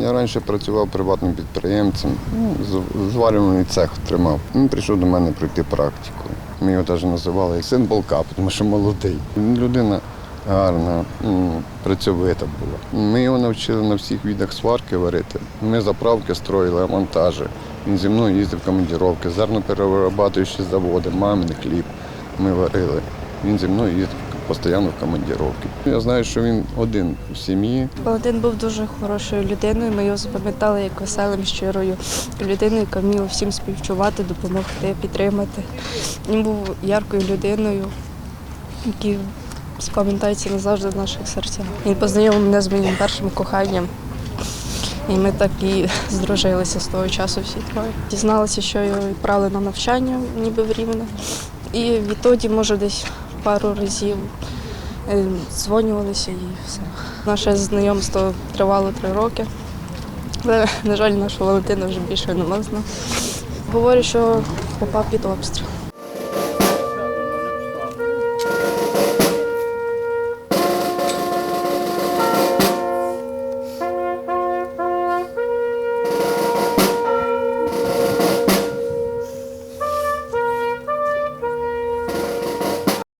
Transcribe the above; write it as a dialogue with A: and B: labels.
A: Я раніше працював приватним підприємцем, ну, зварювальний цех тримав. Він прийшов до мене пройти практику. Ми його навіть називали син полка, тому що молодий. Людина гарна, працьовита була. Ми його навчили на всіх видах сварки варити. Ми заправки строїли, монтажі. Він зі мною їздив в командировки, зерноперерабатуючі заводи, мамин хліб ми варили. Він зі мною їздив постійно в командировки. Я знаю, що він один в сім'ї.
B: Валентин був дуже хорошою людиною. Ми його запам'ятали як веселим, щирою людиною, яка вміла всім співчувати, допомогти, підтримати. Він був яркою людиною, який спам'ятається назавжди в наших серцях. Він познайомив мене з моїм першим коханням. І ми так і здружилися з того часу всі троє. Дізналися, що його відправили на навчання, ніби в Рівне. І відтоді, може, десь пару разів е, дзвонювалися і все. Наше знайомство тривало три роки. Але, на жаль, нашого Валентина вже більше нема з нами. Говорю, що попав під обстріл.